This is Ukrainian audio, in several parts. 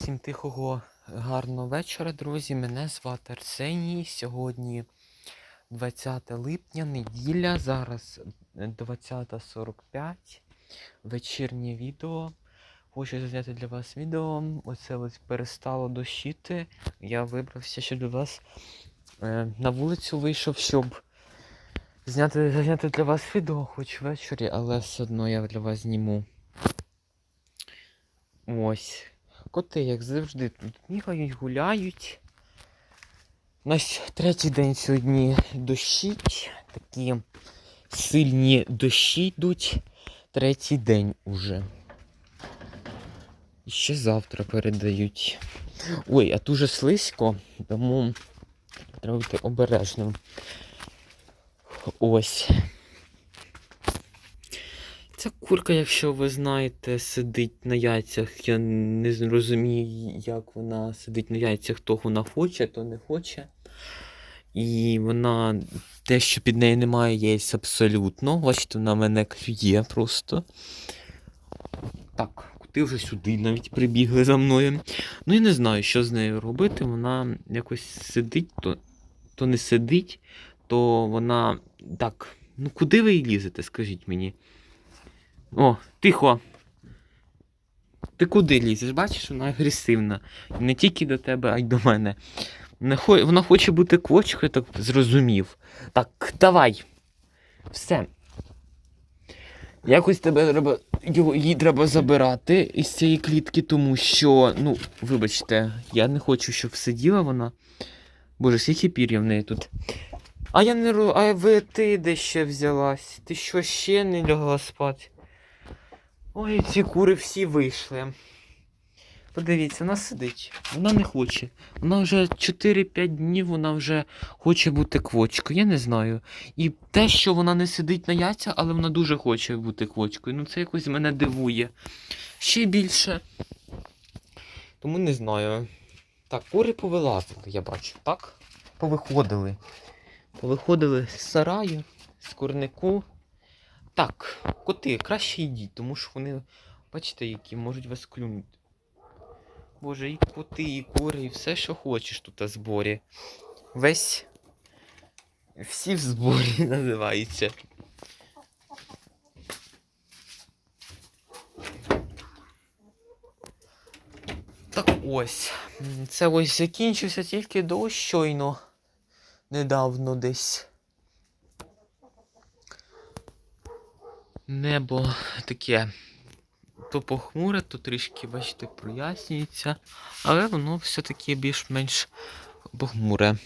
Всім тихого, гарного вечора, друзі. Мене звати Арсеній. Сьогодні 20 липня, неділя. Зараз 20.45. Вечірнє відео. Хочу зняти для вас відео. Оце ось перестало дощити. Я вибрався ще до вас. Е, на вулицю вийшов, щоб зняти, зняти для вас відео, хоч ввечері, але все одно я для вас зніму. Ось. Коти, як завжди, тут бігають, гуляють. У нас третій день сьогодні дощить. Такі сильні дощі йдуть. Третій день уже. І ще завтра передають. Ой, а дуже слизько, тому треба бути обережним. Ось. Ця курка, якщо ви знаєте, сидить на яйцях. Я не розумію, як вона сидить на яйцях, то вона хоче, то не хоче. І вона те, що під нею немає яєць абсолютно. Бачите, вона мене клює просто. Так, ти вже сюди навіть прибігли за мною. Ну я не знаю, що з нею робити. Вона якось сидить, то, то не сидить, то вона. Так, ну куди ви її лізете, скажіть мені? О, тихо. Ти куди лізеш? Бачиш, вона агресивна. Не тільки до тебе, а й до мене. Вона хоче бути квочкою, так зрозумів. Так, давай. Все. Якось тебе треба. Її треба забирати із цієї клітки, тому що, ну, вибачте, я не хочу, щоб сиділа вона. Боже, скільки пір'я в неї тут. А я не ро. А ви ти де ще взялась? Ти що ще не лягла спати? Ой, ці кури всі вийшли. Подивіться, вона сидить. Вона не хоче. Вона вже 4-5 днів вона вже хоче бути квочкою. Я не знаю. І те, що вона не сидить на яйцях, але вона дуже хоче бути квочкою. Ну це якось мене дивує. Ще більше. Тому не знаю. Так, кури повилазили, я бачу, так? Повиходили. Повиходили з сараю, з курнику. Так, коти, краще йдіть, тому що вони, бачите, які можуть вас клюнути. Боже, і коти, і кури, і все, що хочеш тут у зборі. Весь. Всі в зборі називаються. Так ось. Це ось закінчився тільки дощ щойно. Недавно десь. Небо таке то похмуре, то трішки, бачите, прояснюється, але воно все-таки більш-менш похмуре.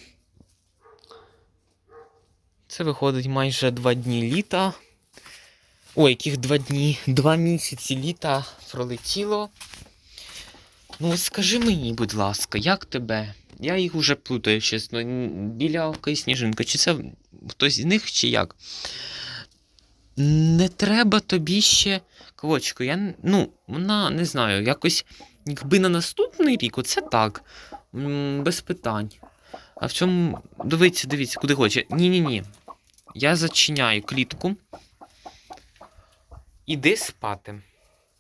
Це виходить майже два дні літа. Ой, яких два дні? Два місяці літа пролетіло. Ну, скажи мені, будь ласка, як тебе? Я їх уже плутаю, чесно. І сніжинка. Чи це хтось з них, чи як? Не треба тобі ще квочку. Я ну, вона не знаю, якось, якби на наступний рік, оце так. Без питань. А в цьому. Дивіться, дивіться, куди хоче. Ні-ні-ні. Я зачиняю клітку. Іди спати.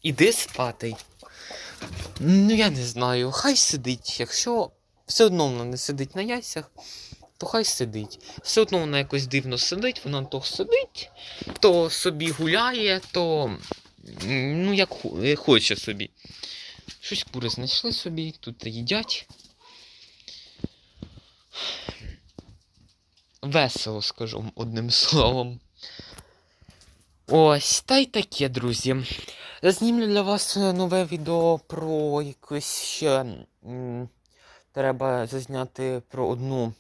Іди спати. Ну, я не знаю, хай сидить. Якщо все одно вона не сидить на яйцях, то хай сидить. Все одно вона якось дивно сидить, вона то сидить, то собі гуляє, то ну як е, хоче собі. Щось кури знайшли собі, тут їдять. Весело, скажу одним словом. Ось, та й таке, друзі. Знімлю для вас е, нове відео про якусь ще. Треба зазняти про одну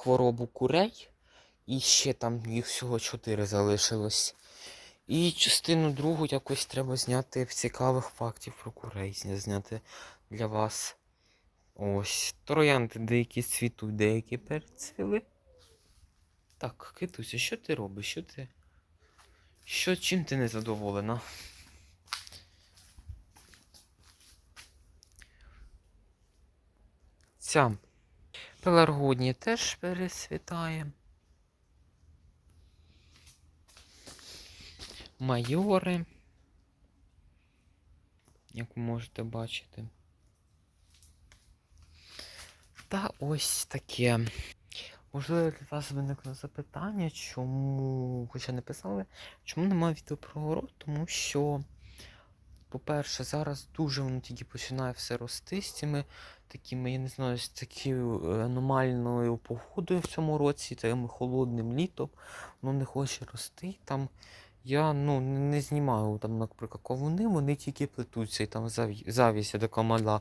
хворобу курей. І ще там їх всього чотири залишилось. І частину другу якось треба зняти цікавих фактів про курей. Зняти для вас. Ось. Троянди деякі цвітуть, деякі перецвіли. Так, китуся, що ти робиш? Що ти? Що чим ти не задоволена? Ця пеларгодні теж пересвітає. Майори, як ви можете бачити. Та ось таке. Можливо, для вас виникло запитання, чому, хоча не писали, чому немає відео про город, тому що, по-перше, зараз дуже воно тільки починає все рости з цими такими, я не знаю, з такою е, аномальною погодою в цьому році, таким холодним літом, воно не хоче рости. Там я ну, не знімаю, там, наприклад, ковуни, вони тільки плетуться, і там заві- завість така мала.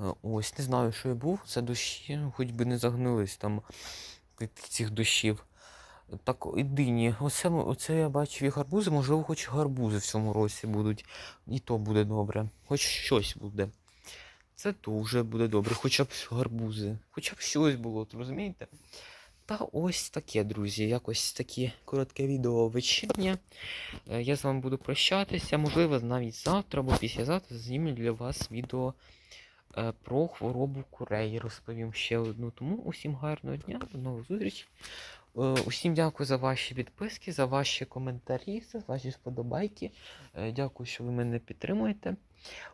Е, Ось, не знаю, що я був, це дощі, ну, хоч би не загнились там від цих дощів. Так, і дині. Оце, оце я бачив і гарбузи, можливо, хоч гарбузи в цьому році будуть. І то буде добре. Хоч щось буде. Це дуже буде добре, хоча б гарбузи, хоча б щось було, розумієте? Та ось таке, друзі. Якось таке коротке відео вечірнє. Е, Я з вами буду прощатися. Можливо, навіть завтра або післязавтра зніму для вас відео е, про хворобу курей. Розповім ще одну. Тому усім гарного дня, до нових зустрічей. Е, Усім дякую за ваші підписки, за ваші коментарі, за ваші сподобайки. Дякую, що ви мене підтримуєте.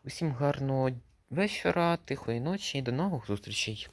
Усім гарного вечора, тихої ночі і до нових зустрічей.